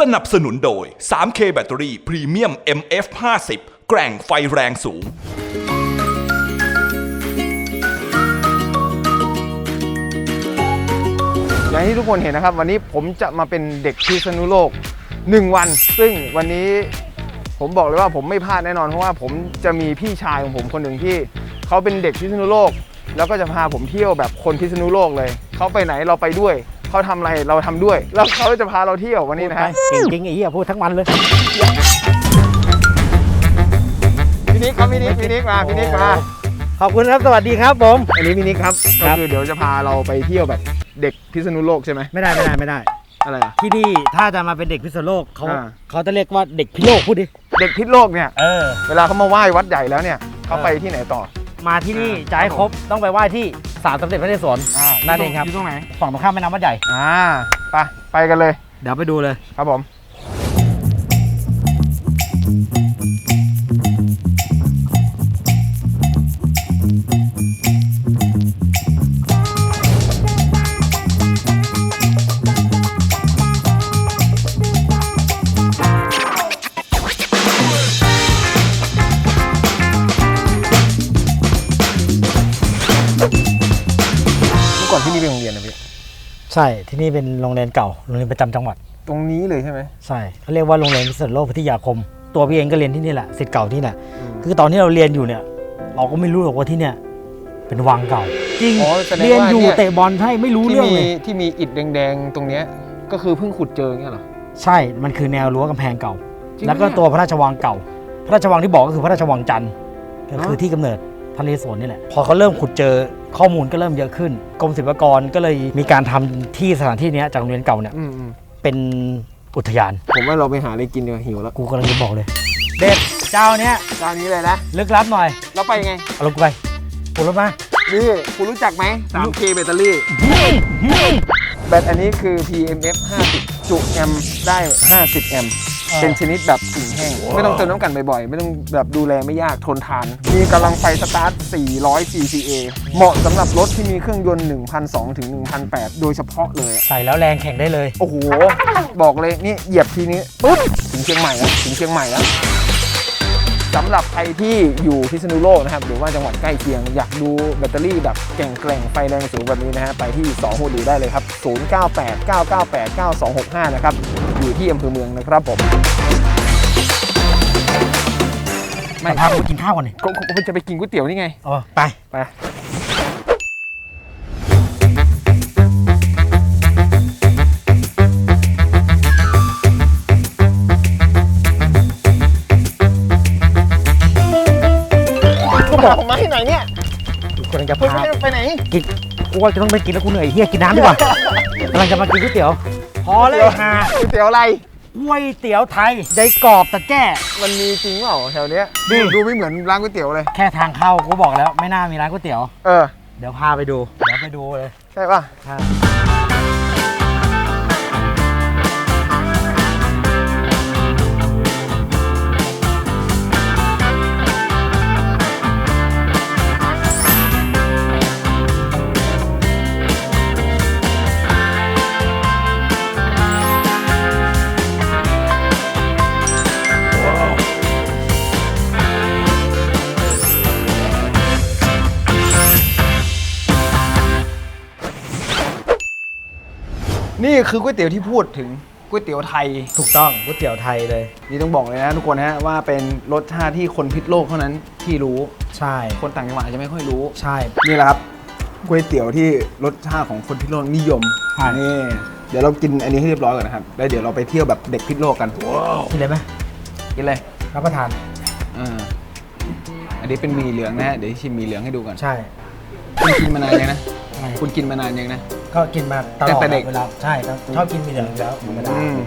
สนับสนุนโดย 3K แบตเตอรี่พรีเมียม MF50 แกร่งไฟแรงสูง อย่างที่ทุกคนเห็นนะครับ วันนี้ผมจะมาเป็นเด็กพิษณุโลก 1 วัน ซึ่งวันนี้ผมบอกเลยว่าผมไม่พลาดแน่นอน เพราะว่าผมจะมีพี่ชายของผมคนหนึ่งที่ เขาเป็นเด็กพิษณุโลก แล้วก็จะพาผมเที่ยวแบบคนพิษณุโลกเลย เขาไปไหนเราไปด้วย เขาทำอะไรเราทำด้วย แล้วเขาจะพาเราเที่ยววันนี้นะฮะเก่งจริงไอ้เหี้ยพูดทั้งวันเลยพี่นิกครับพี่นิกพี่นิกมาพี่นิกมาขอบคุณครับสวัสดีครับผม อันนี้พี่นิกครับคก็รับคือเดี๋ยวจะพาเราไปเที่ยวแบบเด็กพิษณุโลกใช่ไหมไม่ได้ไม่ได้ไม่ได้ อะไรอะที่นี่ถ้าจะมาเป็นเด็กพิษณุโลกเขาอ่า เขาจะเรียกว่าเด็กพิโลกพูดดิ เด็กพิษโลกเนี่ย เออ เวลาเขามาไหว้วัดใหญ่แล้วเนี่ยเขาไปที่ไหนต่อ มาที่นี่อ่าจะให้ครบต้องไปไหว้ที่ศาลสมเด็จพระนเรศวรอ่านั่นเองครับอยู่ตรงไหนฝั่งตรงข้ามแม่น้ำวัดใหญ่อ่าไปไปกันเลย เดี๋ยวไปดูเลยครับผมเมื่ ใช่ที่นี่เป็นโรงเรียนเก่าโรงเรียนประจำจังหวัด ตรงนี้เลยใช่ไหมใช่เขาเรียกว่าโรงเรียนพิษณุโลกพิทยาคม ตัวพี่เองก็เรียนที่นี่แหละสิทธิ์เก่าที่เนี่ยอืมคือตอนที่เราเรียนอยู่เนี่ย เราก็ไม่รู้หรอกว่าที่เนี่ย เป็นวังเก่า จริง อ๋อแสดงว่าเรียนอยู่เนี่ย เตะบอลใช่ไม่รู้ที่เรื่องมีเลย ที่มีอิฐแดงๆ ตรงเนี้ยก็คือเพิ่งขุดเจอเงี้ยเหรอ ใช่มันคือแนวรั้วกำแพงเก่า จริงแล้วก็ปะเนี่ยตัวพระราชวังเก่า พระราชวังที่บอกก็คือพระราชวังจันทร์ก็คือเนอะที่กำเนิดพระนเรศวรนี่แหละพอเขาเริ่มขุดเจอ ข้อมูลก็เริ่มเยอะขึ้น กรมศิลปากรก็เลยมีการทำที่สถานที่เนี้ยจากโรงเรียนเก่าเนี่ยอืมอืมเป็นอุทยาน ผมว่าเราไปหาอะไรกินดีกว่าหิวแล้ว กูกำลังจะบอกเลย เด็ดเจ้าเนี้ยจานนี้เลยนะ ลึกลับหน่อยแล้วไปไง เอาลงกูไปปูรถมานี่คุณรู้จักไหม 3K แบตเตอรี่ แบตอันนี้คือ PMF 50 จุแอมป์ได้ 50 แอมป์ เออเป็นชนิดแบบสิ่งแห้ง ไม่ต้องเติมน้ำกันบ่อยๆ ไม่ต้องแบบดูแลไม่ยากทนทาน มีกำลังไฟสตาร์ท 400 CCA เหมาะสำหรับรถที่มีเครื่องยนต์1,200ถึง1,800โดยเฉพาะเลยอะใส่แล้วแรงแข่งได้เลย โอ้โห บอกเลยนี่เหยียบทีนี้ปุ๊บถึงเชียงใหม่แล้วถึงเชียงใหม่แล้ว สำหรับใครที่อยู่พิษณุโลกนะครับหรือว่าจังหวัดใกล้เคียง อยากดูแบตเตอรี่แบบแกร่งแกร่งไฟแรงสูงแบบนี้นะฮะไปที่2หัวดูได้เลยครับ 098 998 9265 นะครับอยู่ที่อำเภอเมืองนะครับผมไม่มาพากูกินข้าวก่อนนี่ก็ก็จะไปกินก๋วยเตี๋ยวนี่ไง อ๋อไป ไป บอกผมมาที่ไหนเนี่ยกูกำลังจะเฮ้ยพาไปไหน กินกูว่าจะต้องไปกินแล้วกูเหนื่อยเฮียกินน้ำดีกว่ากำลังจะมากินก๋วยเตี๋ยว พอเลยค่ะก๋วยเตี๋ยวอะไร ก๋วยเตี๋ยวไทยใจกรอบตะแจ้มันมีจริงเปล่าแถวเนี้ยนี่ดูดูไม่เหมือนร้านก๋วยเตี๋ยวเลย แค่ทางเข้ากูบอกแล้วไม่น่ามีร้านก๋วยเตี๋ยว เออ เดี๋ยวพาไปดู เดี๋ยวไปดูเลย ใช่ป่ะค่ะ นี่คือก๋วยเตี๋ยวที่พูดถึงก๋วยเตี๋ยวไทย ถูกต้องก๋วยเตี๋ยวไทยเลย นี่ต้องบอกเลยนะทุกคนนะว่าเป็นรสชาติที่คนพิษโลกเท่านั้นที่รู้ ใช่ คนต่างจังหวัดอาจจะไม่ค่อยรู้ ใช่ นี่แหละครับก๋วยเตี๋ยวที่รสชาติของคนพิษโลกนิยมใช่ นี่เดี๋ยวเรากินอันนี้ให้เรียบร้อยก่อนนะครับแล้วเดี๋ยวเราไปเที่ยวแบบเด็กพิษโลกกันกินเลยไหมกินเลยรับประทาน อ่าอันนี้เป็นหมี่เหลืองนะฮะเดี๋ยวชิมหมี่เหลืองให้ดูก่อนใช่ คุณกินมานานยังนะ อะไรคุณกินมานานยังนะ ก็กินมาตลตั้องดแต่เด็ก เวลาใช่ครับชอบกินมีเหลืองอยู่แล้วธรรมดาอืม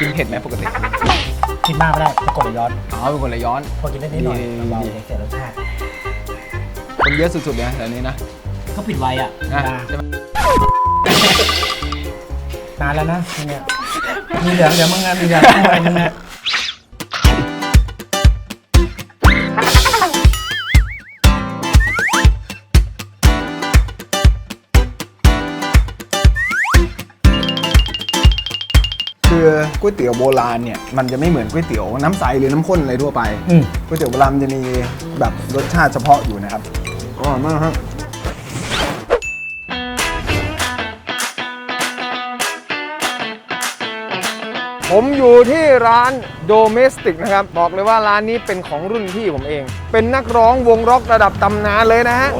กินเผ็ดไหมปกติกินมากไม่ได้ปรากฏย้อนอ๋อเป็นคนละย้อน พอกินได้นิดหน่อยดีเราดีเสียรสชาติคนเยอะสุดๆเลยนะแถวนี้นะเขาปิดไวอะอะเวลาใช่ไหมนานแล้วนะเนี่ยมีเหลืองเดี๋ยวมึงอะมีเหลืองทำไมมึงอะ คือก๋วยเตี๋ยวโบราณเนี่ยมันจะไม่เหมือนก๋วยเตี๋ยวน้ำใสหรือน้ำข้นอะไรทั่วไปอืม ก๋วยเตี๋ยวโบราณมันจะมีแบบรสชาติเฉพาะอยู่นะครับอร่อยมากครับผมอยู่ที่ร้านโดเมสติกนะครับ บอกเลยว่าร้านนี้เป็นของรุ่นพี่ผมเอง เป็นนักร้องวงร็อกระดับตำนานเลยนะฮะ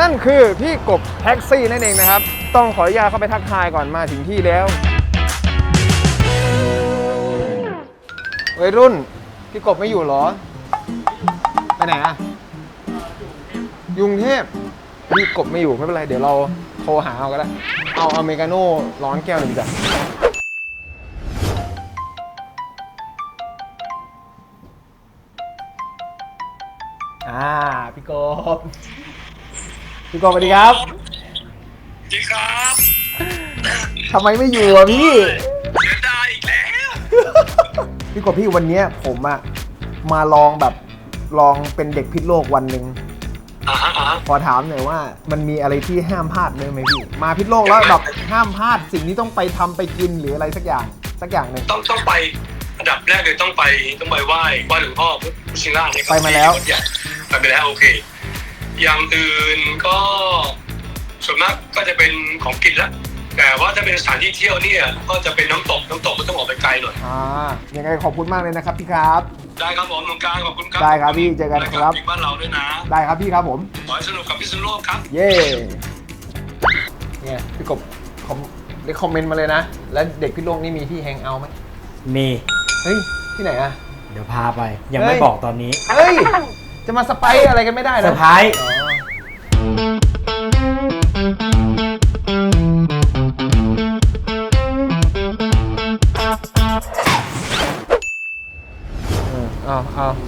นั่นคือพี่กบแท็กซี่นั่นเองนะครับ ต้องขออนุญาตเข้าไปทักทายก่อนมาถึงที่แล้ว วัยรุ่น พี่กบไม่อยู่เหรอ ไปไหนอะอยกรุงเทพพี่กบไม่อยู่ไม่เป็นไร เดี๋ยวเราโทรหาเอาก็ได้ เอาอเมริกาโน่ร้อนแก้วหนึ่งจ้ะอ่าพี่กบ พี่กบสวัสดีครับดีครับทำไมไม่อยู่อะพี่ เสียดายอีกแล้ว พี่กบพี่วันเนี้ยผมอะมาลองแบบลองเป็นเด็กพิษโลกวันหนึ่งอ่าฮะอ่าฮะขอถามหน่อยว่า มันมีอะไรที่ห้ามพลาดเลยไหมพี่มาพิษโลกแล้วแบบห้ามพลาดสิ่งที่ต้องไปทำไปกินหรืออะไรสักอย่างสักอย่างหนึ่ง ต้องต้องไปอันดับแรกเลยต้องไปต้องไปไหว้ไหว้หลวงพ่อพุทธชินราชเนี่ยครับไปมาแล้ว ที่วัดใหญ่ไปไปแล้วโอเค อย่างอื่นก็ส่วนมากก็จะเป็นของกินละแต่ว่าถ้าเป็นสถานที่เที่ยวเนี่ย ก็จะเป็นน้ำตกน้ำตกก็ต้องออกไปไกลหน่อ ยอ่ายังไงขอบคุณมากเลยนะครับพี่ครับ ได้ครับผมตรงกลางขอบคุณครับได้ครับพี่เจอกันครับ ถึงบ้านเราด้วยนะ ได้ครับพี่ครับผม ขอให้สนุกกับพิษณุโลกครับ เย่เนี่ยพี่กบคอมได้คอมเมนต์มาเลยนะ แล้วเด็กพิษโลกนี่มีที่แฮงเอาท์ไหมมีเฮ้ยที่ไหนอะ เดี๋ยวพาไป ยังเฮ้ไม่ยบอกตอนนี้เฮ้ย จะมาสไปซ์อะไรกันไม่ได้เซอนะร์ไพรส์ อ๋อเออ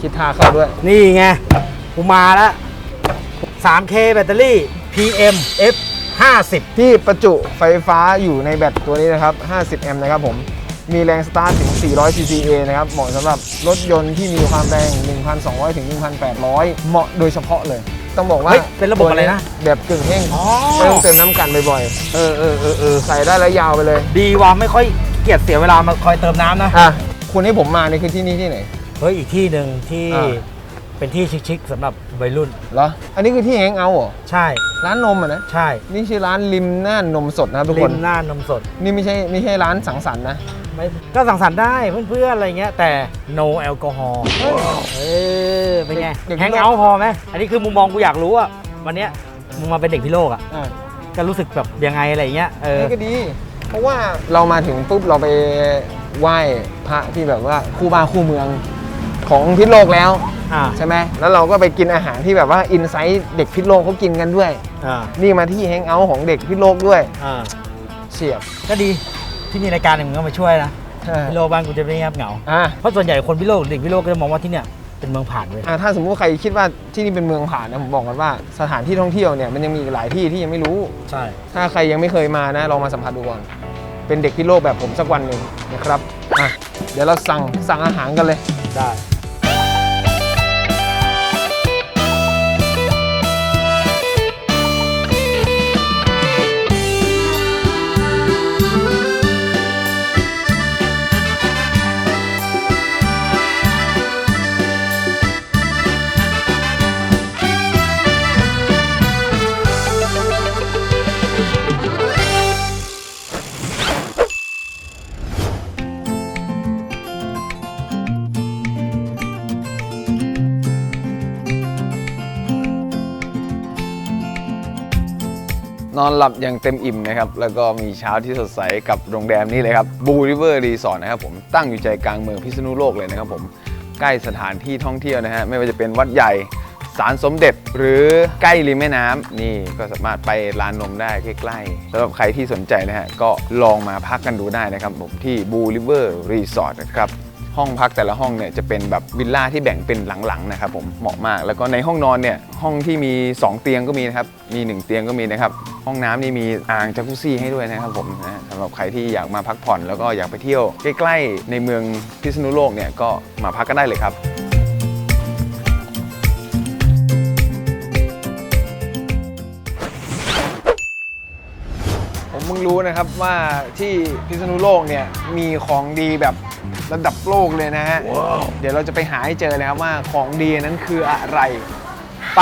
คิดท่าเข้าด้วย นี่ไงกูมาแล้ว 3K แบตเตอรี่ PM F 50 ที่ประจุไฟฟ้าอยู่ในแบตตัวนี้นะครับ 50 แอมป์นะครับผม มีแรงสตาร์ทถึง 400 cca นะครับ เหมาะสำหรับรถยนต์ที่มีความแรง 1,200 ถึง 1,800 เหมาะโดยเฉพาะเลย ต้องบอกว่าเฮ้ยเป็นระบบอะไรนะ แบบกึ่งแห้งอ๋อ ไม่ต้องเติมน้ำกันบ่อยเออเออเออเออๆใส่ได้แล้วยาวไปเลย ดีว่าไม่ค่อยเกลียดเสียเวลามาคอยเติมน้ำนะ อะคุณให้ผมมานี่คือที่นี่ที่ไหน เฮ้ยอีกที่หนึ่งที่อ่า เป็นที่ชิคๆสำหรับวัยรุ่น เหรอ อันนี้คือที่แฮงเอาท์เหรอใช่ ร้านนมอะนะ ใช่นี่ชื่อร้านริมน่านนมสดนะครับทุกริคน มหน้านมสด นี่ไม่ใช่ไม่ใช่ร้านสังสรรค์นะ ไม่ก็สั่งสรรค์ได้เพื่อนๆอะไรเงี้ยแต่ no แอลกอฮอล์เออเป็นไงเด็กแฮงพิโลก เอาท์พอไหมอันนี้คือมุมมองกูอยากรู้อะวันเนี้ยมึงมาเป็นเด็กพิโลกอะอ่าก็รู้สึกแบบยังไงอะไรเงี้ยเออนี่ก็ดี เพราะว่าเรามาถึงปุ๊บเราไปไหว้พระที่แบบว่าคู่บ้านคู่เมือง ของพิษโลกแล้วอ่าใช่ไหมแล้วเราก็ไปกินอาหารที่แบบว่าอินไซต์เด็กพิษโลกเขากินกันด้วย อ่านี่มาที่แฮงเอาท์ของเด็กพิษโลกด้วยอ่าเฉียบก็ดีที่มีรายการหนึ่งมึงก็มาช่วยนะพิโลกบ้านกูจะไม่เงียบเหงา อ่าเพราะส่วนใหญ่คนพิโลกเด็กพิโลกก็จะมองว่าที่เนี่ยเป็นเมืองผ่านเลยอ่าถ้าสมมุติใครคิดว่าที่นี่เป็นเมืองผ่านนะผมบอกกันว่าสถานที่ท่องเที่ยวเนี่ยมันยังมีอีกหลายที่ที่ยังไม่รู้ ใช่ถ้าใครยังไม่เคยมานะลองมาสัมผัสดูก่อนเป็นเด็กพิษโลกแบบผมสักวันหนึ่งนะครับอะเดี๋ยวเราสั่งสั่งอาหารกันเลย ได้ นอนหลับอย่างเต็มอิ่มนะครับ แล้วก็มีเช้าที่สดใสกับโรงแรมนี้เลยครับบูริเวอร์รีสอร์ทนะครับผมตั้งอยู่ใจกลางเมืองพิษณุโลกเลยนะครับผมใกล้สถานที่ท่องเที่ยวนะฮะไม่ว่าจะเป็นวัดใหญ่ศาลสมเด็จหรือใกล้ริมแม่น้ำนี่ก็สามารถไปลานนมได้ใกล้ๆสำหรับใครที่สนใจนะฮะก็ลองมาพักกันดูได้นะครับผมที่บูริเวอร์รีสอร์ทนะครับ ห้องพักแต่ละห้องเนี่ยจะเป็นแบบวิลล่าที่แบ่งเป็นหลังๆนะครับผมเหมาะมาก แล้วก็ในห้องนอนเนี่ยห้องที่มี 2 เตียงก็มีนะครับมี 1 เตียงก็มีนะครับห้องน้ำนี่มีอ่างจักรุซี่ให้ด้วยนะครับผมนะสำหรับใครที่อยากมาพักผ่อนแล้วก็อยากไปเที่ยวใกล้ๆในเมืองพิษณุโลกเนี่ยก็มาพักกันได้เลยครับผมมึงรู้นะครับว่าที่พิษณุโลกเนี่ยมีของดีแบบ ระดับโลกเลยนะฮะ เดี๋ยวเราจะไปหาให้เจอเลยครับว่าของดีนั้นคืออะไร ไป